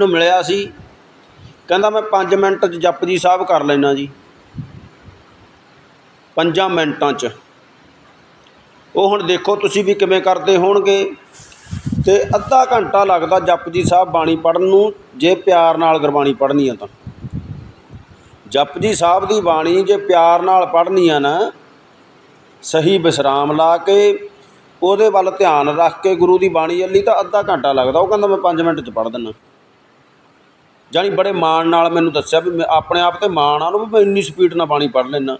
ਨੂੰ ਮਿਲਿਆ ਸੀ। ਕਹਿੰਦਾ, ਮੈਂ 5 ਮਿੰਟ 'ਚ ਜਪਜੀ ਸਾਹਿਬ ਕਰ ਲੈਣਾ ਜੀ। ਪੰਜਾਂ ਮਿੰਟਾਂ 'ਚ। ਉਹ ਹੁਣ ਦੇਖੋ ਤੁਸੀਂ ਵੀ ਕਿਵੇਂ ਕਰਦੇ ਹੋਣਗੇ। ਤੇ ਅੱਧਾ ਘੰਟਾ ਲੱਗਦਾ ਜਪਜੀ ਸਾਹਿਬ ਬਾਣੀ ਪੜਨ ਨੂੰ, ਜੇ ਪਿਆਰ ਨਾਲ ਗੁਰਬਾਣੀ ਪੜ੍ਹਨੀ ਆ ਤਾਂ। ਜਪਜੀ ਸਾਹਿਬ ਦੀ ਬਾਣੀ ਜੇ ਪਿਆਰ ਨਾਲ ਪੜ੍ਹਨੀ ਆ ਨਾ, ਸਹੀ ਵਿਸਰਾਮ ਲਾ ਕੇ, ਉਹਦੇ ਵੱਲ ਧਿਆਨ ਰੱਖ ਕੇ ਗੁਰੂ ਦੀ ਬਾਣੀ ਅੱਲੀ ਤਾਂ ਅੱਧਾ ਘੰਟਾ ਲੱਗਦਾ। ਉਹ ਕਹਿੰਦਾ, ਮੈਂ 5 ਮਿੰਟ 'ਚ ਪੜ੍ਹ ਦਿੰਦਾ। ਜਾਣੀ ਬੜੇ ਮਾਣ ਨਾਲ ਮੈਨੂੰ ਦੱਸਿਆ ਵੀ ਮੈਂ ਆਪਣੇ ਆਪ ਤੇ ਮਾਣ ਆ ਉਹਨੂੰ ਵੀ ਮੈਂ ਇੰਨੀ ਸਪੀਡ ਨਾਲ ਬਾਣੀ ਪੜ੍ਹ ਲੈਂਦਾ।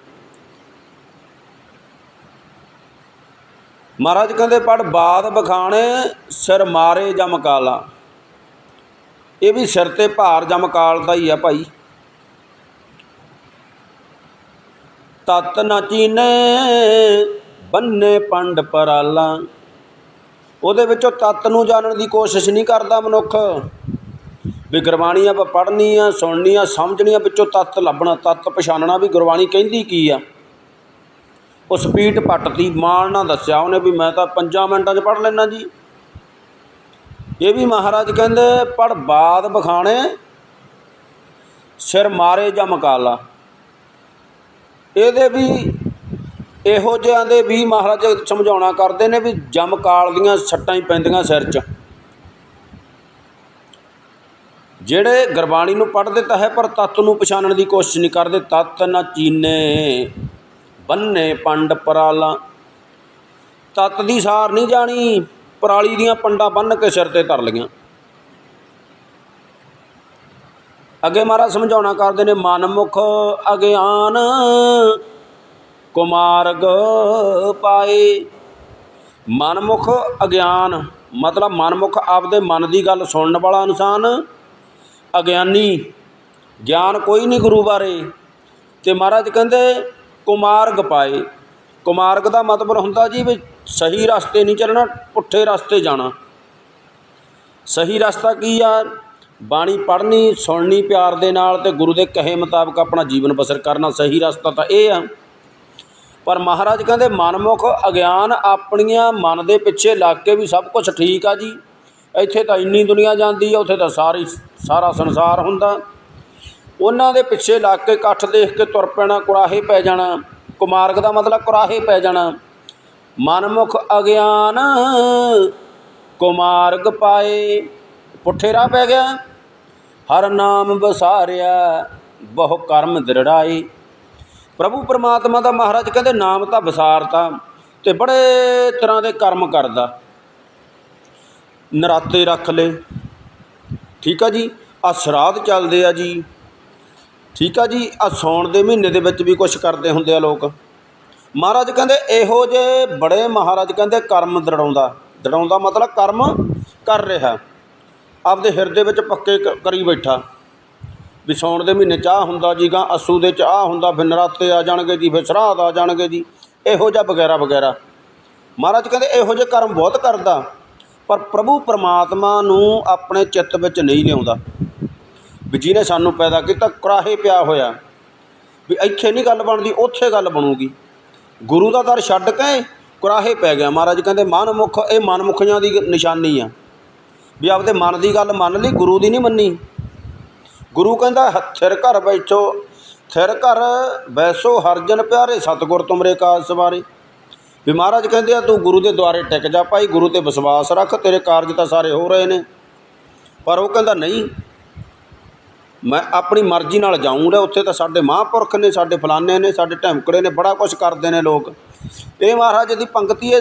ਮਹਾਰਾਜ ਕਹਿੰਦੇ ਪੜ ਬਾਦ ਬਖਾਣੇ, ਸਿਰ ਮਾਰੇ ਜਮਕਾਲਾ ਇਹ ਵੀ ਸਿਰ ਤੇ ਭਾਰ ਜਮਕਾਲ ਦਾ ਹੀ ਆ ਭਾਈ। ਤਤ ਨ ਚੀਨੇ, ਬੰਨੇ ਪੰਡ ਪਰਾਲਾ। ਉਹਦੇ ਵਿੱਚੋਂ ਤਤ ਨੂੰ ਜਾਣਨ ਦੀ ਕੋਸ਼ਿਸ਼ ਨਹੀਂ ਕਰਦਾ ਮਨੁੱਖ। ਵੀ ਗੁਰਬਾਣੀ ਆਪਾਂ ਪੜ੍ਹਨੀ ਆ ਸੁਣਨੀ ਆ ਸਮਝਣੀ ਆ ਵਿੱਚੋਂ ਤੱਤ ਲੱਭਣਾ, ਤੱਤ ਪਛਾਣਨਾ ਵੀ ਗੁਰਬਾਣੀ ਕਹਿੰਦੀ ਕੀ ਆ? ਉਹ ਸਪੀਡ ਪੱਟਦੀ, ਮਾਣ ਨਾਲ ਦੱਸਿਆ ਉਹਨੇ ਵੀ ਮੈਂ ਤਾਂ 5 ਮਿੰਟਾਂ 'ਚ ਪੜ੍ਹ ਲੈਣਾ ਜੀ। ਇਹ ਵੀ ਮਹਾਰਾਜ ਕਹਿੰਦੇ ਪੜ ਬਾਦ ਬਖਾਣੇ, ਸਿਰ ਮਾਰੇ ਜਾਂ ਮਕਾਲਾ। ਇਹਦੇ ਵੀ ਇਹੋ ਜਿਹਿਆਂ ਦੇ ਵੀ ਮਹਾਰਾਜ ਸਮਝਾਉਣਾ ਕਰਦੇ ਨੇ ਵੀ ਜਮਕਾਲ ਦੀਆਂ ਸੱਟਾਂ ਹੀ ਪੈਂਦੀਆਂ ਸਿਰ 'ਚ। ਜਿਹੜੇ ਗੁਰਬਾਣੀ ਨੂੰ ਪੜ੍ਹਦੇ ਤਾਂ ਹੈ ਪਰ ਤੱਤ ਨੂੰ ਪਛਾਣਨ ਦੀ ਕੋਸ਼ਿਸ਼ ਨਹੀਂ ਕਰਦੇ ਤਤ ਨਾ ਚੀਨੇ, ਬੰਨੇ ਪੰਡ ਪਰਾਲਾ। ਤਤ ਦੀ ਸਾਰ ਨਹੀਂ ਜਾਣੀ, ਪਰਾਲੀ ਦੀਆਂ ਪੰਡਾਂ ਬੰਨ ਕੇ ਸਿਰ ਤੇ ਧਰ ਲਈਆਂ। ਅੱਗੇ ਮਹਾਰਾਜ ਸਮਝਾਉਣਾ ਕਰਦੇ ਨੇ ਮਨਮੁਖ ਅਗਿਆਨ ਕੁਮਾਰਗ ਪਾਏ। ਮਨਮੁਖ ਅਗਿਆਨ ਮਤਲਬ ਮਨਮੁਖ ਆਪਦੇ ਮਨ ਦੀ ਗੱਲ ਸੁਣਨ ਵਾਲਾ ਇਨਸਾਨ ਅਗਿਆਨੀ, ਗਿਆਨ ਕੋਈ ਨਹੀਂ ਗੁਰੂ ਬਾਰੇ। ਅਤੇ ਮਹਾਰਾਜ ਕਹਿੰਦੇ, ਕੁਮਾਰਗ ਪਾਏ। ਕੁਮਾਰਗ ਦਾ ਮਤਲਬ ਹੁੰਦਾ ਜੀ ਵੀ ਸਹੀ ਰਸਤੇ ਨਹੀਂ ਚੱਲਣਾ, ਪੁੱਠੇ ਰਸਤੇ ਜਾਣਾ। ਸਹੀ ਰਸਤਾ ਕੀ ਆ? ਬਾਣੀ ਪੜ੍ਹਨੀ, ਸੁਣਨੀ, ਪਿਆਰ ਦੇ ਨਾਲ ਤੇ ਗੁਰੂ ਦੇ ਕਹੇ ਮੁਤਾਬਕ ਆਪਣਾ ਜੀਵਨ ਬਸਰ ਕਰਨਾ ਸਹੀ ਰਸਤਾ ਤਾਂ ਇਹ ਆ। ਪਰ ਮਹਾਰਾਜ ਕਹਿੰਦੇ, ਮਨਮੁਖ ਅਗਿਆਨ ਆਪਣੀਆਂ ਮਨ ਦੇ ਪਿੱਛੇ ਲੱਗ ਕੇ ਵੀ ਸਭ ਕੁਝ ਠੀਕ ਆ ਜੀ। ਇੱਥੇ ਤਾਂ ਇੰਨੀ ਦੁਨੀਆ ਜਾਂਦੀ ਆ, ਉੱਥੇ ਤਾਂ ਸਾਰੀ, ਸਾਰਾ ਸੰਸਾਰ ਹੁੰਦਾ। ਉਹਨਾਂ ਦੇ ਪਿੱਛੇ ਲੱਗ ਕੇ ਇਕੱਠ ਦੇਖ ਕੇ ਤੁਰ ਪੈਣਾ, ਕੁਰਾਹੇ ਪੈ ਜਾਣਾ। ਕੁਮਾਰਗ ਦਾ ਮਤਲਬ ਕੁਰਾਹੇ ਪੈ ਜਾਣਾ। ਮਨਮੁਖ ਅਗਿਆਨ ਕੁਮਾਰਗ ਪਾਏ। ਪੁੱਠੇ ਰਾਹ ਪੈ ਗਿਆ। ਹਰ ਨਾਮ ਵਸਾਰਿਆ, ਬਹੁ ਕਰਮ ਦ੍ਰਿੜਾਏ। ਪ੍ਰਭੂ ਪਰਮਾਤਮਾ ਦਾ ਮਹਾਰਾਜ ਕਹਿੰਦੇ, ਨਾਮ ਤਾਂ ਵਸਾਰਤਾ ਤੇ ਬੜੇ ਤਰ੍ਹਾਂ ਦੇ ਕਰਮ ਕਰਦਾ। ਨਰਾਤੇ ਰੱਖ ਲਏ। ਠੀਕ ਆ ਜੀ ਆ ਸਰਾਧ ਚੱਲਦੇ ਆ ਜੀ। ਠੀਕ ਆ ਜੀ ਆ ਸਾਉਣ ਦੇ ਮਹੀਨੇ ਦੇ ਵਿੱਚ ਵੀ ਕੁਛ ਕਰਦੇ ਹੁੰਦੇ ਆ ਲੋਕ। ਮਹਾਰਾਜ ਕਹਿੰਦੇ, ਇਹੋ ਜੇ ਬੜੇ ਮਹਾਰਾਜ ਕਹਿੰਦੇ ਕਰਮ ਦੜਾਉਂਦਾ। ਦੜਾਉਂਦਾ ਮਤਲਬ ਕਰਮ ਕਰ ਰਿਹਾ। ਆਪਦੇ ਹਿਰਦੇ ਵਿੱਚ ਪੱਕੇ ਕਰੀ ਬੈਠਾ। ਵੀ ਸੌਣ ਦੇ ਮਹੀਨੇ ਚਾਹ ਹੁੰਦਾ ਜੀ ਗਾਂ, ਅਸੂ ਦੇ 'ਚ ਚਾਹ ਹੁੰਦਾ, ਫਿਰ ਨਰਾਤੇ ਆ ਜਾਣਗੇ ਜੀ, ਫਿਰ ਸਰਾਧ ਆ ਜਾਣਗੇ ਜੀ। ਇਹੋ ਜਿਹਾ ਵਗੈਰਾ ਵਗੈਰਾ ਮਹਾਰਾਜ ਕਹਿੰਦੇ, ਇਹੋ ਜਿਹੇ ਕਰਮ ਬਹੁਤ ਕਰਦਾ। ਪਰ ਪ੍ਰਭੂ ਪਰਮਾਤਮਾ ਨੂੰ ਆਪਣੇ ਚਿੱਤ ਵਿੱਚ ਨਹੀਂ ਲਿਆਉਂਦਾ। ਵੀ ਜਿਹਨੇ ਸਾਨੂੰ ਪੈਦਾ ਕੀਤਾ, ਕੁਰਾਹੇ ਪਿਆ ਹੋਇਆ। ਵੀ ਇੱਥੇ ਨਹੀਂ ਗੱਲ ਬਣਦੀ, ਉੱਥੇ ਗੱਲ ਬਣੂਗੀ। ਗੁਰੂ ਦਾ ਦਰ ਛੱਡ ਕੇ ਕੁਰਾਹੇ ਪੈ ਗਿਆ। ਮਹਾਰਾਜ ਕਹਿੰਦੇ, ਮਨਮੁਖ, ਇਹ ਮਨਮੁਖੀਆਂ ਦੀ ਨਿਸ਼ਾਨੀ ਆ। ਵੀ ਆਪਦੇ ਮਨ ਦੀ ਗੱਲ ਮੰਨ ਲਈ, ਗੁਰੂ ਦੀ ਨਹੀਂ ਮੰਨੀ। ਗੁਰੂ ਕਹਿੰਦਾ ਹ- ਥਿਰ ਘਰ ਬੈਠੋ, ਥਿਰ ਘਰ ਬੈਸੋ, ਹਰਜਨ ਪਿਆਰੇ, ਸਤਿਗੁਰ ਤੁਮਰੇ ਕਾਜ ਸਵਾਰੇ। ਵੀ ਮਹਾਰਾਜ ਕਹਿੰਦੇ ਆ, ਤੂੰ ਗੁਰੂ ਦੇ ਦੁਆਰੇ ਟਿਕ ਜਾ ਭਾਈ, ਗੁਰੂ ਤੇ ਵਿਸ਼ਵਾਸ ਰੱਖ, ਤੇਰੇ ਕਾਰਜ ਤਾਂ ਸਾਰੇ ਹੋ ਰਹੇ ਨੇ। ਪਰ ਉਹ ਕਹਿੰਦਾ, ਨਹੀਂ, ਮੈਂ ਆਪਣੀ ਮਰਜ਼ੀ ਨਾਲ ਜਾਊਂਗਾ, ਉੱਥੇ ਤਾਂ ਸਾਡੇ ਮਹਾਂਪੁਰਖ ਨੇ, ਸਾਡੇ ਫਲਾਣੇ ਨੇ, ਸਾਡੇ ਢਮਕੜੇ ਨੇ, ਬੜਾ ਕੁਝ ਕਰਦੇ ਨੇ ਲੋਕ। ਇਹ ਮਹਾਰਾਜ ਦੀ ਪੰਕਤੀ ਹੈ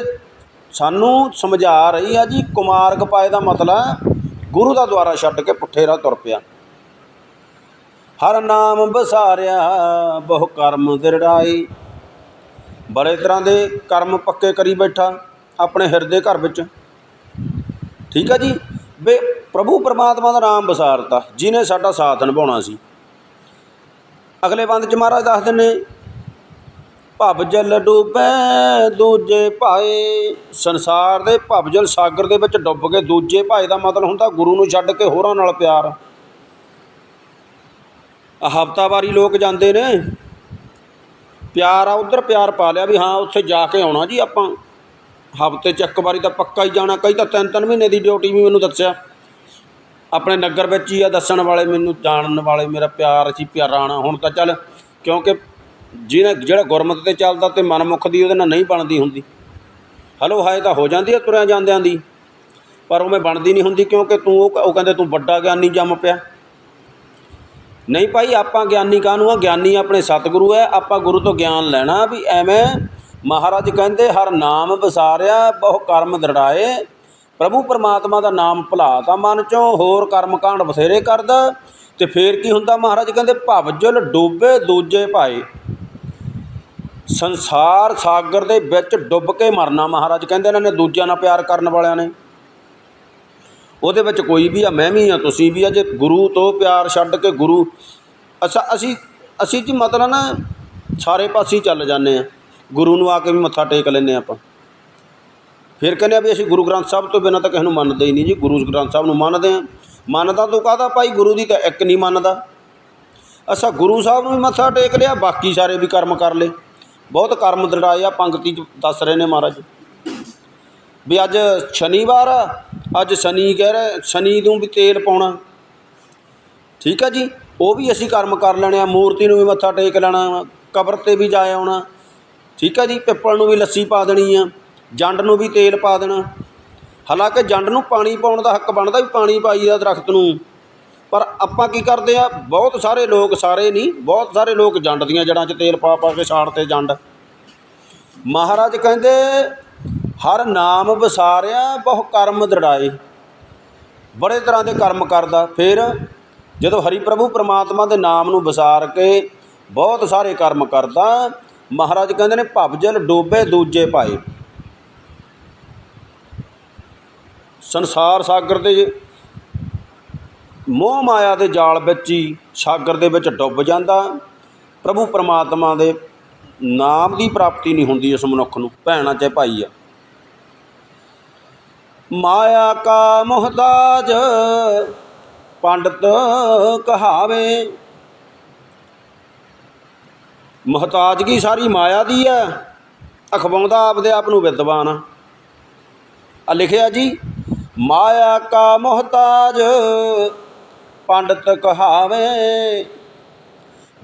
ਸਾਨੂੰ ਸਮਝਾ ਰਹੀ ਆ ਜੀ ਕੁਮਾਰਕ ਪਾਏ ਦਾ ਮਤਲਬ ਗੁਰੂ ਦਾ ਦੁਆਰਾ ਛੱਡ ਕੇ ਪੁੱਠੇ ਰਾਹ ਤੁਰ ਪਿਆ। ਹਰ ਨਾਮ ਬਸਾਰਿਆ ਬਹੁ ਕਰਮ ਦਿਰੜਾਈ ਬੜੇ ਤਰ੍ਹਾਂ ਦੇ ਕਰਮ ਪੱਕੇ ਕਰੀ ਬੈਠਾ ਆਪਣੇ ਹਿਰਦੇ ਘਰ ਵਿੱਚ। ਠੀਕ ਆ ਜੀ? ਵੇ ਪ੍ਰਭੂ ਪਰਮਾਤਮਾ ਦਾ ਨਾਮ ਵਿਸਾਰਤਾ ਜਿਨੇ ਸਾਡਾ ਸਾਥ ਨਿਭਾਉਣਾ ਸੀ। ਅਗਲੇ ਬੰਦ ਚ ਮਹਾਰਾਜ ਦੱਸਦੇ ਨੇ, ਭਵ ਜਲ ਡੁੱਬੈ ਦੂਜੇ ਭਾਏ। ਸੰਸਾਰ ਦੇ ਭਵ ਜਲ ਸਾਗਰ ਦੇ ਵਿੱਚ ਡੁੱਬ ਕੇ ਦੂਜੇ ਭਾਏ ਦਾ ਮਤਲਬ ਹੁੰਦਾ, ਗੁਰੂ ਨੂੰ ਛੱਡ ਕੇ ਹੋਰਾਂ ਨਾਲ ਪਿਆਰ। ਹਫਤਾਵਾਰੀ ਲੋਕ ਜਾਂਦੇ ਨੇ ਪਿਆਰ ਆ, ਉਧਰ ਪਿਆਰ ਪਾ ਲਿਆ ਵੀ ਹਾਂ, ਉੱਥੇ ਜਾ ਕੇ ਆਉਣਾ ਜੀ ਆਪਾਂ। ਹਫ਼ਤੇ 'ਚ ਇੱਕ ਵਾਰੀ ਤਾਂ ਪੱਕਾ ਹੀ ਜਾਣਾ, ਕਈ ਤਾਂ ਤਿੰਨ ਤਿੰਨ ਮਹੀਨੇ ਦੀ ਡਿਊਟੀ ਵੀ ਮੈਨੂੰ ਦੱਸਿਆ। ਆਪਣੇ ਨਗਰ ਵਿੱਚ ਹੀ ਆ, ਦੱਸਣ ਵਾਲੇ ਮੈਨੂੰ, ਜਾਣਨ ਵਾਲੇ ਮੇਰਾ ਪਿਆਰ ਸੀ, ਪਿਆਰਾਣਾ। ਹੁਣ ਤਾਂ ਚੱਲ, ਕਿਉਂਕਿ ਜਿਹਨੇ, ਜਿਹੜਾ ਗੁਰਮਤ ਤੇ ਚੱਲਦਾ ਤੇ ਮਨਮੁਖ ਦੀ, ਉਹਦੇ ਨਾਲ ਨਹੀਂ ਬਣਦੀ ਹੁੰਦੀ। ਹਲੋ, ਹਾਏ ਤਾਂ ਹੋ ਜਾਂਦੀ ਆ ਤੁਰਿਆਂ ਜਾਂਦਿਆਂ ਦੀ। ਪਰ ਉਹ ਮੈਂ ਬਣਦੀ ਨਹੀਂ ਹੁੰਦੀ ਕਿਉਂਕਿ ਤੂੰ ਉਹ ਕਹਿੰਦੇ ਤੂੰ ਵੱਡਾ ਗਿਆਨੀ ਜੰਮ ਪਿਆ। ਨਹੀਂ ਭਾਈ, ਆਪਾਂ ਗਿਆਨੀ ਕਾਹਨੂੰ ਆ? ਗਿਆਨੀ ਆਪਣੇ ਸਤਿਗੁਰੂ ਹੈ ਆਪਾਂ ਗੁਰੂ ਤੋਂ ਗਿਆਨ ਲੈਣਾ ਵੀ ਐਵੇਂ ਮਹਾਰਾਜ ਕਹਿੰਦੇ, ਹਰ ਨਾਮ ਵਿਸਾਰਿਆ, ਬਹੁ ਕਰਮ ਦੜਾਏ ਪ੍ਰਭੂ ਪਰਮਾਤਮਾ ਦਾ ਨਾਮ ਭੁਲਾ ਭੁਲਾਤਾ ਮਨ ਚੋਂ, ਹੋਰ ਕਰਮ ਕਾਂਡ ਬਥੇਰੇ ਕਰਦਾ। ਤੇ ਫੇਰ ਕੀ ਹੁੰਦਾ? ਮਹਾਰਾਜ ਕਹਿੰਦੇ ਭਵਜਲ ਡੋਬੇ ਦੂਜੇ ਭਾਏ। ਸੰਸਾਰ ਸਾਗਰ ਦੇ ਵਿੱਚ ਡੁੱਬ ਕੇ ਮਰਨਾ ਮਹਾਰਾਜ ਕਹਿੰਦੇ ਇਹਨਾਂ ਨੇ ਦੂਜਿਆਂ ਨਾਲ ਪਿਆਰ ਕਰਨ ਵਾਲਿਆਂ ਨੇ। ਉਹਦੇ ਵਿੱਚ ਕੋਈ ਵੀ ਆ, ਮੈਂ ਵੀ ਆ, ਤੁਸੀਂ ਵੀ ਆ, ਜੇ ਗੁਰੂ ਤੋਂ ਪਿਆਰ ਛੱਡ ਕੇ ਗੁਰੂ, ਅੱਛਾ, ਅਸੀਂ ਅਸੀਂ ਜੀ ਮਤਲਬ ਨਾ ਸਾਰੇ ਪਾਸੇ ਚੱਲ ਜਾਂਦੇ ਆ। ਗੁਰੂ ਨੂੰ ਆ ਕੇ ਵੀ ਮੱਥਾ ਟੇਕ ਲੈਂਦੇ ਆਪਾਂ। ਫਿਰ ਕਹਿੰਦੇ ਆ ਵੀ ਅਸੀਂ ਗੁਰੂ ਗ੍ਰੰਥ ਸਾਹਿਬ ਤੋਂ ਬਿਨਾਂ ਤਾਂ ਕਿਸੇ ਨੂੰ ਮੰਨਦੇ ਹੀ ਨਹੀਂ ਜੀ, ਗੁਰੂ ਗ੍ਰੰਥ ਸਾਹਿਬ ਨੂੰ ਮੰਨਦੇ ਆ ਮੰਨਦਾ ਤੂੰ ਕਾਹਦਾ ਭਾਈ ਗੁਰੂ ਦੀ ਤਾਂ ਇੱਕ ਨਹੀਂ ਮੰਨਦਾ। ਅੱਛਾ, ਗੁਰੂ ਸਾਹਿਬ ਨੂੰ ਵੀ ਮੱਥਾ ਟੇਕ ਲਿਆ, ਬਾਕੀ ਸਾਰੇ ਵੀ ਕਰਮ ਕਰ ਲਏ। ਬਹੁਤ ਕਰਮ ਦੜਾਏ ਆ, ਪੰਕਤੀ 'ਚ ਦੱਸ ਰਹੇ ਨੇ ਮਹਾਰਾਜ। ਵੀ ਅੱਜ ਸ਼ਨੀਵਾਰ ਆ ਅੱਜ ਸ਼ਨੀ ਕਹਿ ਰਹੇ ਸ਼ਨੀ ਨੂੰ ਵੀ ਤੇਲ ਪਾਉਣਾ। ਠੀਕ ਆ ਜੀ? ਉਹ ਵੀ ਅਸੀਂ ਕਰਮ ਕਰ ਲੈਣੇ ਆ ਮੂਰਤੀ ਨੂੰ ਵੀ ਮੱਥਾ ਟੇਕ ਲੈਣਾ ਵਾ, ਕਬਰ ਤੇ ਵੀ ਜਾ ਆਉਣਾ। ਠੀਕ ਆ ਜੀ? ਪਿੱਪਲ ਨੂੰ ਵੀ ਲੱਸੀ ਪਾ ਦੇਣੀ ਆ ਜੰਡ ਨੂੰ ਵੀ ਤੇਲ ਪਾ ਦੇਣਾ। ਹਾਲਾਂਕਿ ਜੰਡ ਨੂੰ ਪਾਣੀ ਪਾਉਣ ਦਾ ਹੱਕ ਬਣਦਾ ਵੀ ਪਾਣੀ ਪਾਈਦਾ ਦਰਖਤ ਨੂੰ। ਪਰ ਆਪਾਂ ਕੀ ਕਰਦੇ ਆ? ਬਹੁਤ ਸਾਰੇ ਲੋਕ ਸਾਰੇ ਨਹੀਂ ਬਹੁਤ ਸਾਰੇ ਲੋਕ ਜੰਡ ਦੀਆਂ ਜੜਾਂ 'ਚ ਤੇਲ ਪਾ ਪਾ ਕੇ ਸਾੜ ਤੇ ਜੰਡ। ਮਹਾਰਾਜ ਕਹਿੰਦੇ ਹਰ ਨਾਮ ਵਿਸਾਰਿਆ, ਬਹੁ ਕਰਮ ਦੜਾਏ ਬੜੇ ਤਰ੍ਹਾਂ ਦੇ ਕਰਮ ਕਰਦਾ। ਫਿਰ ਜਦੋਂ ਹਰੀ ਪ੍ਰਭੂ ਪ੍ਰਮਾਤਮਾ ਦੇ ਨਾਮ ਨੂੰ ਵਿਸਾਰ ਕੇ ਬਹੁਤ ਸਾਰੇ ਕਰਮ ਕਰਦਾ, ਮਹਾਰਾਜ ਕਹਿੰਦੇ ਨੇ, ਭਵਜਲ ਡੋਬੇ ਦੂਜੇ ਪਾਏ। ਸੰਸਾਰ ਸਾਗਰ ਦੇ ਮੋਹ ਮਾਇਆ ਦੇ ਜਾਲ ਵਿੱਚ ਹੀ ਸਾਗਰ ਦੇ ਵਿੱਚ ਡੁੱਬ ਜਾਂਦਾ। ਪ੍ਰਭੂ ਪਰਮਾਤਮਾ ਦੇ ਨਾਮ ਦੀ ਪ੍ਰਾਪਤੀ ਨਹੀਂ ਹੁੰਦੀ ਇਸ ਮਨੁੱਖ ਨੂੰ, ਭੈਣਾਂ ਚਾਹੇ ਭਾਈ ਆ। ਮਾਇਆ ਕਾ ਮੁਹਤਾਜ, ਪੰਡਤ ਕਹਾਵੇ। ਮੁਹਤਾਜਗੀ ਸਾਰੀ ਮਾਇਆ ਦੀ ਹੈ? ਅਖਵਾਉਂਦਾ ਆਪਦੇ ਆਪ ਨੂੰ ਵਿਦਵਾਨ। ਆ ਲਿਖਿਆ ਜੀ, ਮਾਇਆ ਕਾ ਮੁਹਤਾਜ, ਪੰਡਤ ਕਹਾਵੇ।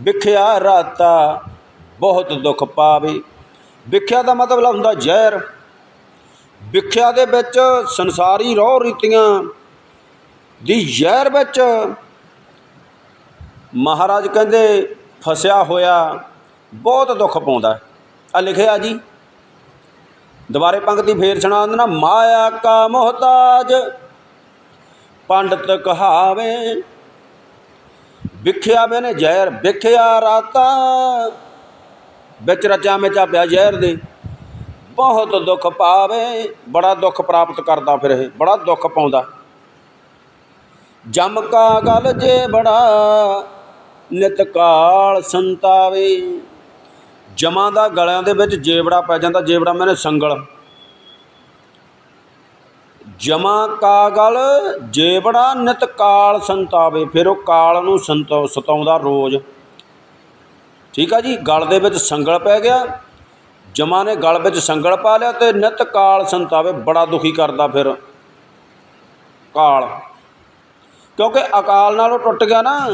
ਵਿਖਿਆ ਰਾਤਾ ਬਹੁਤ ਦੁੱਖ ਪਾਵੇ। ਵਿਖਿਆ ਦਾ ਮਤਲਬ ਹੁੰਦਾ ਜ਼ਹਿਰ। ਵਿਖਿਆ ਦੇ ਵਿੱਚ ਸੰਸਾਰੀ ਰੋਹ ਰੀਤੀਆਂ ਦੀ ਜ਼ਹਿਰ ਵਿੱਚ ਮਹਾਰਾਜ ਕਹਿੰਦੇ ਫਸਿਆ ਹੋਇਆ ਬਹੁਤ ਦੁੱਖ ਪਾਉਂਦਾ ਆ ਲਿਖਿਆ ਜੀ, ਦੁਬਾਰੇ ਪੰਕਤੀ ਫੇਰ ਸੁਣਾ ਦਿੰਦਾ, ਮਾਇਆ ਕਾ ਮੁਹਤਾਜ ਪੰਡਤ ਕਹਾਵੇ, ਵਿਖਿਆ ਮੈਨੇ ਜ਼ਹਿਰ, ਵਿਖਿਆ ਰਾਤਾ ਵਿੱਚ ਰਚਾ ਮੇਚਾ ਪਿਆ ਜ਼ਹਿਰ ਦੇ। ਬਹੁਤ ਦੁੱਖ ਪਾਵੇ, ਬੜਾ ਦੁੱਖ ਪ੍ਰਾਪਤ ਕਰਦਾ ਫਿਰ ਇਹ, ਬੜਾ ਦੁੱਖ ਪਾਉਂਦਾ। ਜਮ ਕਾ ਗਲ ਜੇ ਬੜਾ, ਨਿਤ ਸੰਤਾਵੇ। ਜਮਾਂ ਦਾ ਗਲਿਆਂ ਦੇ ਵਿੱਚ ਜੇਬੜਾ ਪੈ ਜਾਂਦਾ ਜੇਬੜਾ ਮੈਨੇ ਸੰਗਲ। ਜਮਾ ਕਾਗਲ ਜੇਬੜਾ ਨਿਤ ਕਾਲ ਸੰਤਾਵੇ, ਫਿਰ ਉਹ ਕਾਲ ਨੂੰ ਸੰਤੋ ਸਤਾਉਂਦਾ ਰੋਜ਼। ਠੀਕ ਆ ਜੀ, ਗਲ ਦੇ ਵਿੱਚ ਸੰਗਲ ਪੈ ਗਿਆ ਜਮਾ ਨੇ ਗਲ ਵਿੱਚ ਸੰਗਲ ਪਾ ਲਿਆ ਤੇ ਨਿਤ ਕਾਲ ਸੰਤਾਵੇ ਬੜਾ ਦੁਖੀ ਕਰਦਾ ਫਿਰ। ਕਾਲ। ਕਿਉਂਕਿ ਅਕਾਲ ਨਾਲੋਂ ਟੁੱਟ ਗਿਆ ਨਾ।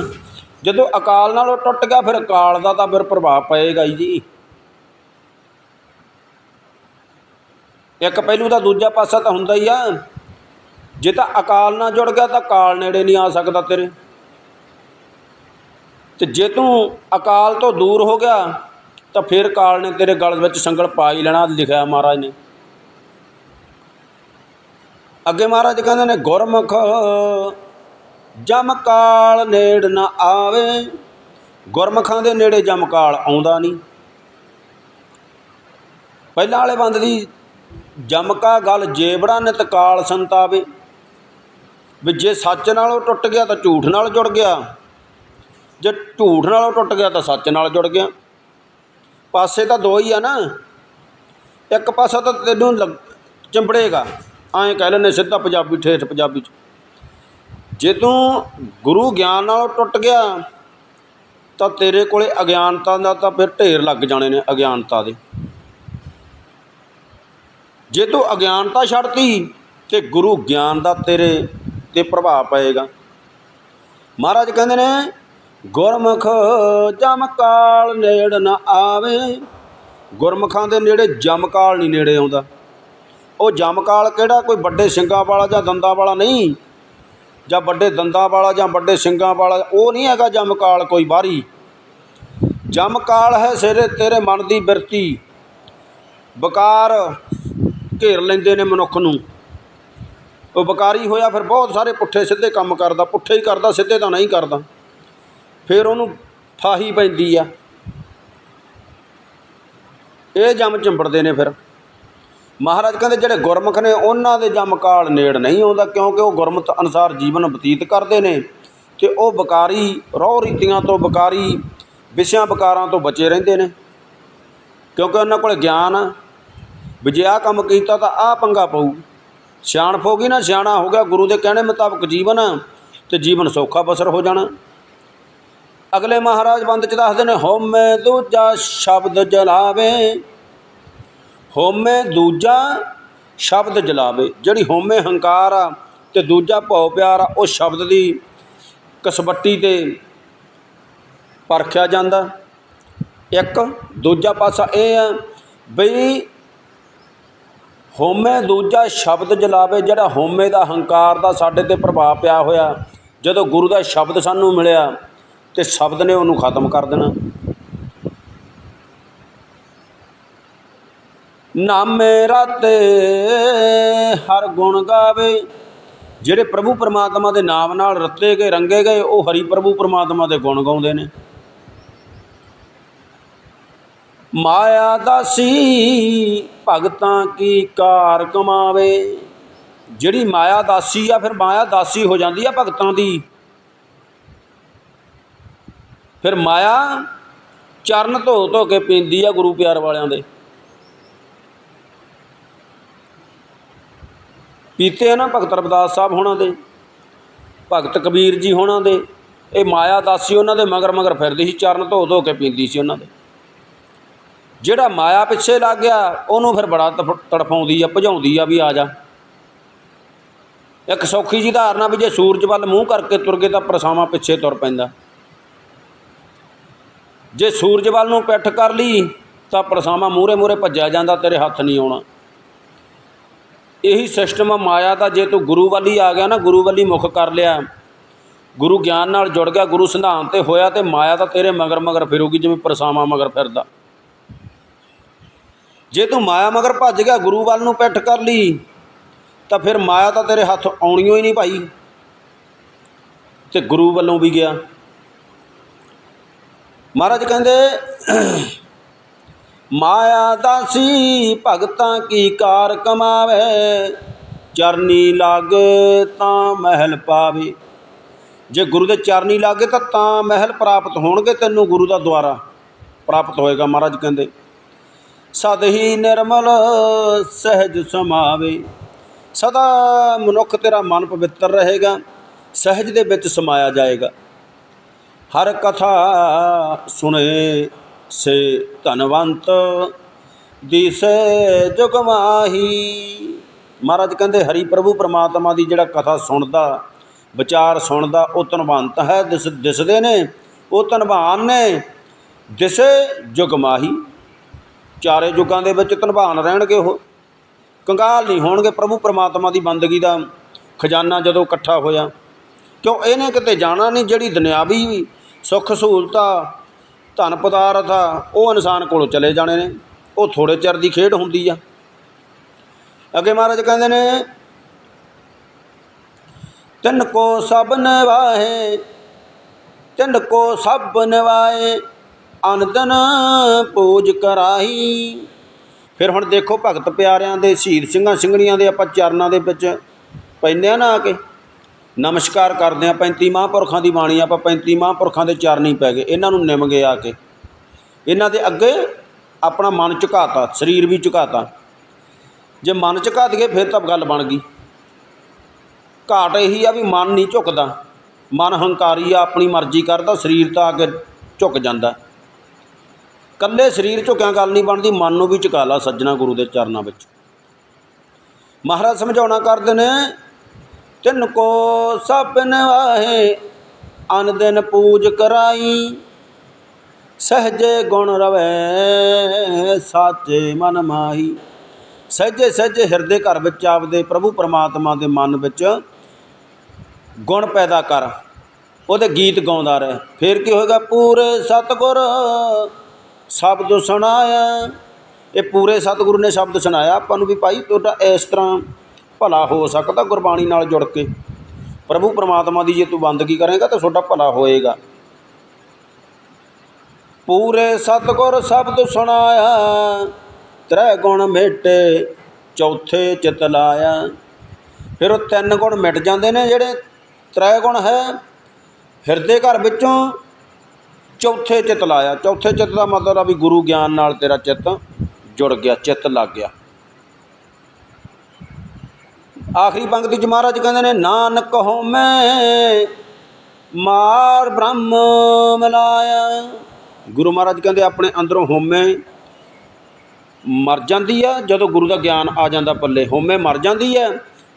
ਜਦੋਂ ਅਕਾਲ ਨਾਲੋਂ ਟੁੱਟ ਗਿਆ, ਫਿਰ ਕਾਲ ਦਾ ਤਾਂ ਫਿਰ ਪ੍ਰਭਾਵ ਪਏਗਾ ਹੀ ਜੀ। ਇੱਕ ਪਹਿਲੂ ਦਾ ਦੂਜਾ ਪਾਸਾ ਤਾਂ ਹੁੰਦਾ ਹੀ ਆ। ਜੇ ਤਾਂ ਅਕਾਲ ਨਾਲ ਜੁੜ ਗਿਆ ਤਾਂ ਕਾਲ ਨੇੜੇ ਨਹੀਂ ਆ ਸਕਦਾ ਤੇਰੇ। ਤੇ ਜੇ ਤੂੰ ਅਕਾਲ ਤੋਂ ਦੂਰ ਹੋ ਗਿਆ ਤਾਂ ਫਿਰ ਕਾਲ ਨੇ ਤੇਰੇ ਗਲ ਵਿੱਚ ਸੰਗਲ ਪਾ ਹੀ ਲੈਣਾ ਲਿਖਿਆ ਮਹਾਰਾਜ ਨੇ। ਅੱਗੇ ਮਹਾਰਾਜ ਕਹਿੰਦੇ ਨੇ, ਗੁਰਮੁਖ, ਜਮ ਕਾਲ ਨੇੜ ਨਾ ਆਵੇ। ਗੁਰਮੁਖਾਂ ਦੇ ਨੇੜੇ ਜਮ ਕਾਲ ਆਉਂਦਾ ਨਹੀਂ। ਪਹਿਲਾਂ ਵਾਲੇ ਬੰਦ ਦੀ ਜਮ ਕਾ ਗਲ ਜੇਬੜਾ ਨਿਤ ਕਾਲ ਸੰਤਾਵੇ ਵੀ ਜੇ ਸੱਚ ਨਾਲੋਂ ਟੁੱਟ ਗਿਆ ਤਾਂ ਝੂਠ ਨਾਲ ਜੁੜ ਗਿਆ। ਜੇ ਝੂਠ ਨਾਲੋਂ ਟੁੱਟ ਗਿਆ ਤਾਂ ਸੱਚ ਨਾਲ ਜੁੜ ਗਿਆ। ਪਾਸੇ ਤਾਂ ਦੋ ਹੀ ਆ ਨਾ। ਇੱਕ ਪਾਸਾ ਤਾਂ ਤੈਨੂੰ ਲੱਗ- ਚਿੰਬੜੇਗਾ। ਐਂ ਕਹਿ ਲੈਂਦੇ ਸਿੱਧਾ ਪੰਜਾਬੀ, ਠੇਠ ਪੰਜਾਬੀ ਚ। ਜੇ ਤੂੰ ਗੁਰੂ ਗਿਆਨ ਨਾਲੋਂ ਟੁੱਟ ਗਿਆ, ਤਾਂ ਤੇਰੇ ਕੋਲੇ ਅਗਿਆਨਤਾ ਦਾ ਤਾਂ ਫਿਰ ਢੇਰ ਲੱਗ ਜਾਣੇ ਨੇ ਅਗਿਆਨਤਾ ਦੇ। ਜੇ ਤੂੰ ਅਗਿਆਨਤਾ ਛੱਡਤੀ, ਤੇ ਗੁਰੂ ਗਿਆਨ ਦਾ ਤੇਰੇ ਤੇ ਪ੍ਰਭਾਵ ਪਏਗਾ। ਮਹਾਰਾਜ ਕਹਿੰਦੇ ਨੇ ਗੁਰਮੁਖ ਜਮਕਾਲ ਨੇੜ ਨਾ ਆਵੇ। ਗੁਰਮੁਖਾਂ ਦੇ ਨੇੜੇ ਜਮਕਾਲ ਨਹੀਂ ਨੇੜੇ ਆਉਂਦਾ। ਉਹ ਜਮਕਾਲ ਕਿਹੜਾ? ਕੋਈ ਵੱਡੇ ਸਿੰਗਾਂ ਵਾਲਾ ਜਾਂ ਦੰਦਾਂ ਵਾਲਾ ਨਹੀਂ। ਜਾਂ ਵੱਡੇ ਦੰਦਾਂ ਵਾਲਾ ਜਾਂ ਵੱਡੇ ਸਿੰਗਾਂ ਵਾਲਾ, ਉਹ ਨਹੀਂ ਹੈਗਾ ਜਮਕਾਲ ਕੋਈ ਬਾਹਰੀ। ਜਮਕਾਲ ਹੈ ਸਿਰੇ ਤੇਰੇ ਮਨ ਦੀ ਬਿਰਤੀ। ਬਕਾਰ ਘੇਰ ਲੈਂਦੇ ਨੇ ਮਨੁੱਖ ਨੂੰ। ਉਹ ਬਕਾਰੀ ਹੋਇਆ ਫਿਰ ਬਹੁਤ ਸਾਰੇ ਪੁੱਠੇ ਸਿੱਧੇ ਕੰਮ ਕਰਦਾ। ਪੁੱਠੇ ਹੀ ਕਰਦਾ, ਸਿੱਧੇ ਤਾਂ ਨਹੀਂ ਕਰਦਾ। ਫਿਰ ਉਹਨੂੰ ਫਾਹੀ ਪੈਂਦੀ ਆ। ਇਹ ਜੰਮ ਚਿੰਬੜਦੇ ਨੇ ਫਿਰ। ਮਹਾਰਾਜ ਕਹਿੰਦੇ ਜਿਹੜੇ ਗੁਰਮੁਖ ਨੇ, ਉਹਨਾਂ ਦੇ ਜੰਮ ਕਾਲ ਨੇੜ ਨਹੀਂ ਆਉਂਦਾ ਕਿਉਂਕਿ ਉਹ ਗੁਰਮਤ ਅਨੁਸਾਰ ਜੀਵਨ ਬਤੀਤ ਕਰਦੇ ਨੇ ਤੇ ਉਹ ਬਕਾਰੀ ਰੋਹ ਰੀਤੀਆਂ ਤੋਂ ਬਕਾਰੀ ਵਿਸ਼ਿਆਂ ਬਕਾਰਾਂ ਤੋਂ ਬਚੇ ਰਹਿੰਦੇ ਨੇ। ਕਿਉਂਕਿ ਉਹਨਾਂ ਕੋਲ ਗਿਆਨ ਆ। ਵੀ ਜੇ ਆਹ ਕੰਮ ਕੀਤਾ ਤਾਂ ਆਹ ਪੰਗਾ ਪਊ। ਸਿਆਣਪ ਹੋ ਗਈ ਨਾ, ਸਿਆਣਾ ਹੋ ਗਿਆ, ਗੁਰੂ ਦੇ ਕਹਿਣੇ ਮੁਤਾਬਕ ਜੀਵਨ ਤੇ ਜੀਵਨ ਸੌਖਾ ਬਸਰ ਹੋ ਜਾਣਾ। ਅਗਲੇ ਮਹਾਰਾਜ ਬੰਦ ਚ ਦੱਸਦੇ ਨੇ ਹਉਮੈ ਦੂਜਾ ਸ਼ਬਦ ਜਲਾਵੇ ਹੋਮੇ ਦੂਜਾ ਸ਼ਬਦ ਜਲਾਵੇ। ਜਿਹੜੀ ਹੋਮੇ ਹੰਕਾਰ ਆ ਤੇ ਦੂਜਾ ਭਉ ਪਿਆਰ ਆ, ਉਹ ਸ਼ਬਦ ਦੀ ਕਸਬੱਟੀ ਤੇ ਪਰਖਿਆ ਜਾਂਦਾ। ਇੱਕ, ਦੂਜਾ ਪਾਸਾ ਇਹ ਆ ਬਈ ਹੋਮੇ ਦੂਜਾ ਸ਼ਬਦ ਜਲਾਵੇ, ਜਿਹੜਾ ਹੋਮੇ ਦਾ ਹੰਕਾਰ ਦਾ ਸਾਡੇ ਤੇ ਪ੍ਰਭਾਵ ਪਿਆ ਹੋਇਆ। ਜਦੋਂ ਗੁਰੂ ਦਾ ਸ਼ਬਦ ਸਾਨੂੰ ਮਿਲਿਆ ਤੇ ਸ਼ਬਦ ਨੇ ਉਹਨੂੰ ਖਤਮ ਕਰ ਦੇਣਾ। ਨਾਮੇ ਰਾਤੇ ਹਰ ਗੁਣ ਗਾਵੇ। ਜਿਹੜੇ ਪ੍ਰਭੂ ਪਰਮਾਤਮਾ ਦੇ ਨਾਮ ਨਾਲ ਰੱਤੇ ਗਏ, ਰੰਗੇ ਗਏ, ਉਹ ਹਰੀ ਪ੍ਰਭੂ ਪਰਮਾਤਮਾ ਦੇ ਗੁਣ ਗਾਉਂਦੇ ਨੇ। ਮਾਇਆ ਦਾਸੀ ਭਗਤਾਂ ਕੀ ਕਾਰ ਕਮਾਵੇ। ਜਿਹੜੀ ਮਾਇਆ ਦਾਸੀ ਆ, ਫਿਰ ਮਾਇਆ ਦਾਸੀ ਹੋ ਜਾਂਦੀ ਆ ਭਗਤਾਂ ਦੀ। ਫਿਰ ਮਾਇਆ ਚਰਨ ਧੋ ਧੋ ਕੇ ਪੀਂਦੀ ਆ ਗੁਰੂ ਪਿਆਰ ਵਾਲਿਆਂ ਦੇ। ਪੀਤੇ ਆ ਨਾ ਭਗਤ ਰਵਿਦਾਸ ਸਾਹਿਬ ਹੋਣਾ ਦੇ, ਭਗਤ ਕਬੀਰ ਜੀ ਹੋਣਾ ਦੇ, ਇਹ ਮਾਇਆ ਦਾਸੀ ਉਹਨਾਂ ਦੇ ਮਗਰ ਮਗਰ ਫਿਰਦੀ ਸੀ, ਚਰਨ ਧੋ ਧੋ ਕੇ ਪੀਂਦੀ ਸੀ ਉਹਨਾਂ ਦੇ। ਜਿਹੜਾ ਮਾਇਆ ਪਿੱਛੇ ਲੱਗ ਗਿਆ, ਉਹਨੂੰ ਫਿਰ ਬੜਾ ਤਫ- ਤੜਫਾਉਂਦੀ ਆ, ਭਜਾਉਂਦੀ ਆ ਵੀ ਆ ਜਾ। ਇੱਕ ਸੌਖੀ ਜੀ ਧਾਰਨਾ ਵੀ ਜੇ ਸੂਰਜ ਵੱਲ ਮੂੰਹ ਕਰਕੇ ਤੁਰ ਗਏ ਤਾਂ ਪਰਛਾਵਾਂ ਪਿੱਛੇ ਤੁਰ ਪੈਂਦਾ। ਜੇ ਸੂਰਜ ਵੱਲ ਨੂੰ ਪਿੱਠ ਕਰ ਲਈ, ਤਾਂ ਪਰਛਾਵਾਂ ਮੂਰੇ ਮੂਰੇ ਭੱਜਿਆ ਜਾਂਦਾ, ਤੇਰੇ ਹੱਥ ਨਹੀਂ ਆਉਣਾ। ਇਹੀ ਸਿਸਟਮ ਆ ਮਾਇਆ ਦਾ, ਜੇ ਤੂੰ ਗੁਰੂ ਵੱਲ ਹੀ ਆ ਗਿਆ ਨਾ, ਗੁਰੂ ਵੱਲ ਹੀ ਮੁਖ ਕਰ ਲਿਆ। ਗੁਰੂ ਗਿਆਨ ਨਾਲ ਜੁੜ ਗਿਆ, ਗੁਰੂ ਸਿਧਾਂਤ ਤੇ ਹੋਇਆ ਤੇ ਮਾਇਆ ਤਾਂ ਤੇਰੇ ਮਗਰ ਮਗਰ ਫਿਰੂਗੀ, ਜਿਵੇਂ ਪਰਛਾਵਾਂ ਮਗਰ ਫਿਰਦਾ। ਜੇ ਤੂੰ ਮਾਇਆ ਮਗਰ ਭੱਜ ਗਿਆ, ਗੁਰੂ ਵੱਲ ਨੂੰ ਪਿੱਠ ਕਰ ਲਈ, ਤਾਂ ਫਿਰ ਮਾਇਆ ਤਾਂ ਤੇਰੇ ਹੱਥ ਆਉਣੀਓ ਹੀ ਨਹੀਂ ਭਾਈ। ਤੇ ਗੁਰੂ ਵੱਲੋਂ ਵੀ ਗਿਆ। ਮਹਾਰਾਜ ਕਹਿੰਦੇ, ਮਾਇਆ ਦਾਸੀ ਭਗਤਾਂ ਕੀ ਕਾਰ ਕਮਾਵੇ, ਚਰਨੀ ਲਾਗੇ ਤਾਂ ਮਹਿਲ ਪਾਵੇ। ਜੇ ਗੁਰੂ ਦੇ ਚਰਨੀ ਲਾਗੇ ਤਾਂ ਤਾਂ ਮਹਿਲ ਪ੍ਰਾਪਤ ਹੋਣਗੇ ਤੈਨੂੰ ਗੁਰੂ ਦਾ ਦੁਆਰਾ, ਪ੍ਰਾਪਤ ਹੋਏਗਾ ਮਹਾਰਾਜ ਕਹਿੰਦੇ। ਸਦ ਹੀ ਨਿਰਮਲ ਸਹਿਜ ਸਮਾਵੇ, ਸਦਾ ਮਨੁੱਖ ਤੇਰਾ ਮਨ ਪਵਿੱਤਰ ਰਹੇਗਾ, ਸਹਿਜ ਦੇ ਵਿੱਚ ਸਮਾਇਆ ਜਾਏਗਾ। ਹਰ ਕਥਾ ਸੁਣੇ ਸੇ ਧਨਵੰਤ, ਦਿਸੇ ਜੁਗ ਮਾਹੀ। ਮਹਾਰਾਜ ਕਹਿੰਦੇ, ਹਰੀ ਪ੍ਰਭੂ ਪਰਮਾਤਮਾ ਦੀ ਜਿਹੜਾ ਕਥਾ ਸੁਣਦਾ, ਵਿਚਾਰ ਸੁਣਦਾ, ਉਹ ਧਨਵੰਤ ਹੈ, ਦਿਸ, ਦਿਸਦੇ ਨੇ, ਉਹ ਧਨਵਾਨ ਨੇ। ਦਿਸੇ ਜੁਗ ਮਾਹੀ। ਚਾਰੇ ਯੁੱਗਾਂ ਦੇ ਵਿੱਚ ਧਨਵਾਨ ਰਹਿਣਗੇ ਉਹ। ਕੰਗਾਲ ਨਹੀਂ ਹੋਣਗੇ ਪ੍ਰਭੂ ਪਰਮਾਤਮਾ ਦੀ ਬੰਦਗੀ ਦਾ ਖਜ਼ਾਨਾ ਜਦੋਂ ਇਕੱਠਾ ਹੋਇਆ। ਕਿਉਂ? ਇਹਨੇ ਕਿਤੇ ਜਾਣਾ ਨਹੀਂ ਜਿਹੜੀ ਦੁਨਿਆਵੀ ਵੀ ਸੁੱਖ ਸਹੂਲਤਾਂ, ਧਨ ਪਦਾਰਥ ਆ ਉਹ ਇਨਸਾਨ ਕੋਲੋਂ ਚਲੇ ਜਾਣੇ ਨੇ। ਉਹ ਥੋੜੇ ਚਿਰ ਦੀ ਖੇਡ ਹੁੰਦੀ ਆ। ਅੱਗੇ ਮਹਾਰਾਜ ਕਹਿੰਦੇ ਨੇ, ਤਿੰਨ ਕੋ ਸਭ ਨਵਾਏ ਤਿੰਨ ਕੋ ਸਭ ਨਵਾਏ ਅਨੰਦਨ ਪੂਜ ਕਰਾਹੀ। ਫਿਰ ਹੁਣ ਦੇਖੋ ਭਗਤ ਪਿਆਰਿਆਂ ਦੇ, ਸ਼ਹੀਦ ਸਿੰਘਾਂ ਸਿੰਘਣੀਆਂ ਦੇ ਆਪਾਂ ਚਰਨਾਂ ਦੇ ਵਿੱਚ ਪੈਂਦੇ ਆ ਨਾ ਆ ਕੇ। ਨਮਸਕਾਰ ਕਰਦੇ ਆ 35 ਮਹਾਂਪੁਰਖਾਂ ਦੀ ਬਾਣੀ ਆਪਾਂ 35 ਮਹਾਂਪੁਰਖਾਂ ਦੇ ਚਰਨੀ ਪੈ ਗਏ। ਇਹਨਾਂ ਨੂੰ ਨਿਮ ਗਏ ਆ ਕੇ। ਇਹਨਾਂ ਦੇ ਅੱਗੇ ਆਪਣਾ ਮਨ ਝੁਕਾਤਾ, ਸਰੀਰ ਵੀ ਝੁਕਾਤਾ। ਜੇ ਮਨ ਝੁਕਾ ਦਈਏ ਫਿਰ ਤਾਂ ਗੱਲ ਬਣ ਗਈ। ਘਾਟ ਇਹੀ ਆ ਵੀ ਮਨ ਨਹੀਂ ਝੁਕਦਾ। ਮਨ ਹੰਕਾਰੀ ਆ, ਆਪਣੀ ਮਰਜ਼ੀ ਕਰਦਾ, ਸਰੀਰ ਤਾਂ ਆ ਕੇ ਝੁਕ ਜਾਂਦਾ। ਕੱਲੇ ਸਰੀਰ ਝੁਕਿਆ ਗੱਲ ਨਹੀਂ ਬਣਦੀ, ਮਨ ਨੂੰ ਵੀ ਝੁਕਾ ਲਾ ਸੱਜਣਾ ਗੁਰੂ ਦੇ ਚਰਨਾਂ ਵਿੱਚ। ਮਹਾਰਾਜ ਸਮਝਾਉਣਾ ਕਰਦੇ ਨੇ ਤਿੰਨ ਕੋ ਸਭ ਨਵਾਹੇ ਅਨ ਦਿਨ ਪੂਜ ਕਰਾਈ। ਸਹਜੇ ਗੁਣ ਰਵੇ, ਸਾਚੇ ਮਨ ਮਾਹੀ। ਸਹਜੇ ਸਹਜੇ ਹਿਰਦੇ ਘਰ ਵਿੱਚ ਆਪਦੇ ਪ੍ਰਭੂ ਪਰਮਾਤਮਾ ਦੇ ਮਨ ਵਿੱਚ ਗੁਣ ਪੈਦਾ ਕਰ। ਉਹਦੇ ਗੀਤ ਗਾਉਂਦਾ ਰਹੇ। ਫਿਰ ਕੀ ਹੋਏਗਾ? ਪੂਰੇ ਸਤਗੁਰ ਸ਼ਬਦ ਸੁਣਾਇਆ। ਇਹ ਪੂਰੇ ਸਤਿਗੁਰੂ ਨੇ ਸ਼ਬਦ ਸੁਣਾਇਆ। ਆਪਾਂ ਨੂੰ ਵੀ ਭਾਈ, ਤੁਹਾਡਾ ਇਸ ਤਰ੍ਹਾਂ ਭਲਾ ਹੋ ਸਕਦਾ ਗੁਰਬਾਣੀ ਨਾਲ ਜੁੜ ਕੇ। ਪ੍ਰਭੂ ਪਰਮਾਤਮਾ ਦੀ ਜੇ ਤੂੰ ਬੰਦਗੀ ਕਰੇਗਾ ਤਾਂ ਤੁਹਾਡਾ ਭਲਾ ਹੋਏਗਾ। ਪੂਰੇ ਸਤਿਗੁਰ ਸ਼ਬਦ ਸੁਣਾਇਆ, ਤ੍ਰੈ ਗੁਣ ਮੇਟੇ, ਚੌਥੇ ਚਿਤ ਲਾਇਆ। ਫਿਰ ਉਹ ਤਿੰਨ ਗੁਣ ਮਿਟ ਜਾਂਦੇ ਨੇ ਜਿਹੜੇ ਤ੍ਰੈ ਗੁਣ ਹੈ। ਹਿਰਦੇ ਘਰ ਵਿੱਚੋਂ ਚੌਥੇ ਚਿਤ ਲਾਇਆ। ਚੌਥੇ ਚਿਤ ਦਾ ਮਤਲਬ ਆ ਵੀ ਗੁਰੂ ਗਿਆਨ ਨਾਲ ਤੇਰਾ ਚਿੱਤ ਜੁੜ ਗਿਆ, ਚਿੱਤ ਲੱਗ ਗਿਆ। ਆਖਰੀ ਪੰਕਤੀ ਚ ਮਹਾਰਾਜ ਕਹਿੰਦੇ ਨੇ, ਨਾਨਕ ਹਉਮੈ ਮਾਰ ਬ੍ਰਹਮ ਮਿਲਾਇਆ। ਗੁਰੂ ਮਹਾਰਾਜ ਕਹਿੰਦੇ, ਆਪਣੇ ਅੰਦਰੋਂ ਹੋਮੇ ਮਰ ਜਾਂਦੀ ਹੈ ਜਦੋਂ ਗੁਰੂ ਦਾ ਗਿਆਨ ਆ ਜਾਂਦਾ ਪੱਲੇ ਹੋਮੇ ਮਰ ਜਾਂਦੀ ਹੈ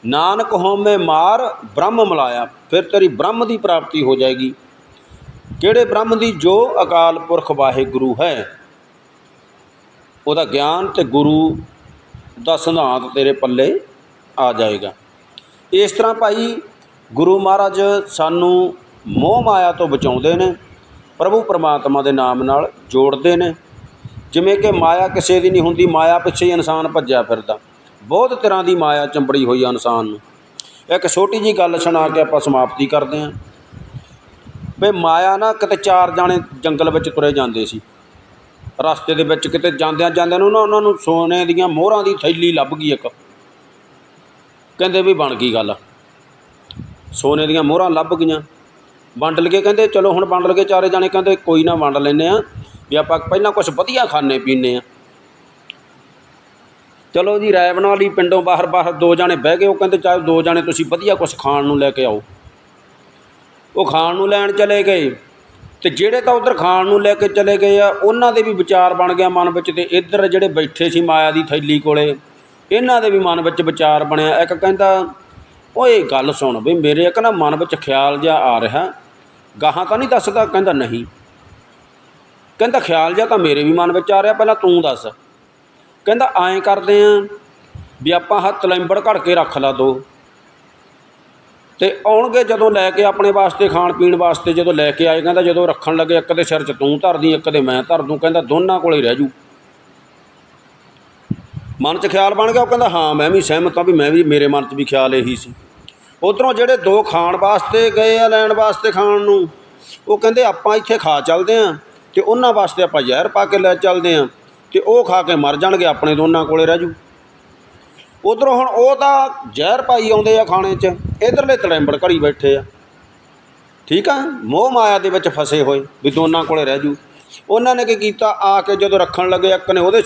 ਨਾਨਕ ਹੋਮੇ ਮਾਰ ਬ੍ਰਹਮ ਮਿਲਾਇਆ, ਫਿਰ ਤੇਰੀ ਬ੍ਰਹਮ ਦੀ ਪ੍ਰਾਪਤੀ ਹੋ ਜਾਏਗੀ। ਕਿਹੜੇ ਬ੍ਰਹਮ ਦੀ? ਜੋ ਅਕਾਲ ਪੁਰਖ ਵਾਹਿਗੁਰੂ ਹੈ। ਉਹਦਾ ਗਿਆਨ ਤੇ ਗੁਰੂ ਦਾ ਸਿਧਾਂਤ ਤੇਰੇ ਪੱਲੇ ਆ ਜਾਏਗਾ। ਇਸ ਤਰ੍ਹਾਂ ਭਾਈ ਗੁਰੂ ਮਹਾਰਾਜ ਸਾਨੂੰ ਮੋਹ ਮਾਇਆ ਤੋਂ ਬਚਾਉਂਦੇ ਨੇ, ਪ੍ਰਭੂ ਪਰਮਾਤਮਾ ਦੇ ਨਾਮ ਨਾਲ ਜੋੜਦੇ ਨੇ। ਜਿਵੇਂ ਕਿ ਮਾਇਆ ਕਿਸੇ ਦੀ ਨਹੀਂ ਹੁੰਦੀ, ਮਾਇਆ ਪਿੱਛੇ ਹੀ ਇਨਸਾਨ ਭੱਜਿਆ ਫਿਰਦਾ। ਬਹੁਤ ਤਰ੍ਹਾਂ ਦੀ ਮਾਇਆ ਚੰਬੜੀ ਹੋਈ ਆ ਇਨਸਾਨ ਨੂੰ। ਇੱਕ ਛੋਟੀ ਜੀ ਗੱਲ ਸੁਣਾ ਕੇ ਆਪਾਂ ਸਮਾਪਤੀ ਕਰਦੇ ਹਾਂ। ਵੀ ਮਾਇਆ ਨਾ ਕਿਤੇ ਚਾਰ ਜਾਣੇ ਜੰਗਲ ਵਿੱਚ ਤੁਰੇ ਜਾਂਦੇ ਸੀ। ਰਸਤੇ ਦੇ ਵਿੱਚ ਕਿਤੇ ਜਾਂਦਿਆਂ ਜਾਂਦਿਆਂ ਨੂੰ ਨਾ ਉਹਨਾਂ ਨੂੰ ਸੋਨੇ ਦੀਆਂ ਮੋਹਰਾਂ ਦੀ ਥੈਲੀ ਲੱਭ ਗਈ ਇੱਕ। ਕਹਿੰਦੇ ਵੀ ਬਣ ਗਈ ਗੱਲ। ਸੋਨੇ ਦੀਆਂ ਮੋਹਰਾਂ ਲੱਭ ਗਈਆਂ। ਵੰਡ ਲਗੇ ਕਹਿੰਦੇ, ਚਲੋ ਹੁਣ ਵੰਡ ਲਗੇ ਚਾਰੇ ਜਾਣੇ ਕਹਿੰਦੇ, ਕੋਈ ਨਾ ਵੰਡ ਲੈਨੇ ਆ ਵੀ ਆਪਾਂ ਪਹਿਲਾਂ ਕੁਝ ਵਧੀਆ ਖਾਣੇ ਪੀਣੇ ਆ ਚਲੋ ਜੀ ਰਾਏ ਬਣਾ ਲਈ ਪਿੰਡੋਂ ਬਾਹਰ ਬਾਹਰ ਦੋ ਜਾਣੇ ਬਹਿ ਗਏ। ਉਹ ਕਹਿੰਦੇ ਚਾਹੇ ਦੋ ਜਾਣੇ ਤੁਸੀਂ ਵਧੀਆ ਕੁਝ ਖਾਣ ਨੂੰ ਲੈ ਕੇ ਆਓ। ਉਹ ਖਾਣ ਨੂੰ ਲੈਣ ਚਲੇ ਗਏ। ਤੇ ਜਿਹੜੇ ਤਾਂ ਉਧਰ ਖਾਣ ਨੂੰ ਲੈ ਕੇ ਚਲੇ ਗਏ ਆ, ਉਹਨਾਂ ਦੇ ਵੀ ਵਿਚਾਰ ਬਣ ਗਿਆ ਮਨ ਵਿੱਚ ਤੇ ਇੱਧਰ ਜਿਹੜੇ ਬੈਠੇ ਸੀ ਮਾਇਆ ਦੀ ਥੈਲੀ ਕੋਲੇ। ਇਹਨਾਂ ਦੇ ਵੀ ਮਨ ਵਿੱਚ ਵਿਚਾਰ ਬਣਿਆ। ਇੱਕ ਕਹਿੰਦਾ, ਓਏ ਗੱਲ ਸੁਣ ਵੀ ਮੇਰੇ ਇੱਕ ਨਾ ਮਨ ਵਿੱਚ ਖਿਆਲ ਜਿਹਾ ਆ ਰਿਹਾ। ਗਾਹਾਂ ਤਾਂ ਨਹੀਂ ਦੱਸਦਾ? ਕਹਿੰਦਾ, ਨਹੀਂ। ਕਹਿੰਦਾ, ਖਿਆਲ ਜਿਹਾ ਤਾਂ ਮੇਰੇ ਵੀ ਮਨ ਵਿੱਚ ਆ ਰਿਹਾ, ਪਹਿਲਾਂ ਤੂੰ ਦੱਸ। ਕਹਿੰਦਾ, ਐਂ ਕਰਦੇ ਆਂ ਵੀ ਆਪਾਂ ਹੱਥ ਲੈਂਬੜ ਘੜ ਕੇ ਰੱਖ ਲਾ ਦੋ। ਤੇ ਆਉਣਗੇ ਜਦੋਂ ਲੈ ਕੇ ਆਪਣੇ ਵਾਸਤੇ ਖਾਣ ਪੀਣ ਵਾਸਤੇ ਜਦੋਂ ਲੈ ਕੇ ਆਏ, ਕਹਿੰਦਾ ਜਦੋਂ ਰੱਖਣ ਲੱਗੇ, ਇੱਕ ਦੇ ਸਿਰ 'ਚ ਤੂੰ ਧਰਦੀ, ਇੱਕ ਦੇ ਮੈਂ ਧਰ ਦੂੰ। ਕਹਿੰਦਾ, ਦੋਨਾਂ ਕੋਲੇ ਰਹਿ ਜੂ। ਮਨ 'ਚ ਖਿਆਲ ਬਣ ਗਿਆ, ਉਹ ਕਹਿੰਦਾ, ਹਾਂ, ਮੈਂ ਵੀ ਸਹਿਮਤ ਹਾਂ ਵੀ ਮੈਂ ਵੀ, ਮੇਰੇ ਮਨ 'ਚ ਵੀ ਖਿਆਲ ਇਹੀ ਸੀ। ਉਧਰੋਂ ਜਿਹੜੇ ਦੋ ਖਾਣ ਵਾਸਤੇ ਗਏ ਆ ਲੈਣ ਵਾਸਤੇ ਖਾਣ ਨੂੰ, ਉਹ ਕਹਿੰਦੇ, ਆਪਾਂ ਇੱਥੇ ਖਾ ਚੱਲਦੇ ਆਂ ਤੇ ਉਹਨਾਂ ਵਾਸਤੇ ਆਪਾਂ ਜ਼ਹਿਰ ਪਾ ਕੇ ਲੈ ਚੱਲਦੇ ਆਂ ਤੇ ਉਹ ਖਾ ਕੇ ਮਰ ਜਾਣਗੇ, ਆਪਣੇ ਦੋਨਾਂ ਕੋਲੇ ਰਹਿ ਜੂ। ਉਧਰੋਂ ਹੁਣ ਉਹ ਤਾਂ ਜ਼ਹਿਰ ਪਾਈ ਆਉਂਦੇ ਆ ਖਾਣੇ 'ਚ, ਇਧਰਲੇ ਤੜੈਂਬੜ ਘੜੀ ਬੈਠੇ ਆ। ਠੀਕ ਆ? ਮੋਹ ਮਾਇਆ ਦੇ ਵਿੱਚ ਫਸੇ ਹੋਏ, ਵੀ ਦੋਨਾਂ ਕੋਲੇ ਰਹਿ ਜੂ। ਉਹਨਾਂ ਨੇ ਕੀ ਕੀਤਾ? ਆ ਕੇ ਜਦੋਂ ਰੱਖਣ ਲੱਗੇ, ਇੱਕ ਨੇ ਉਹਦੇ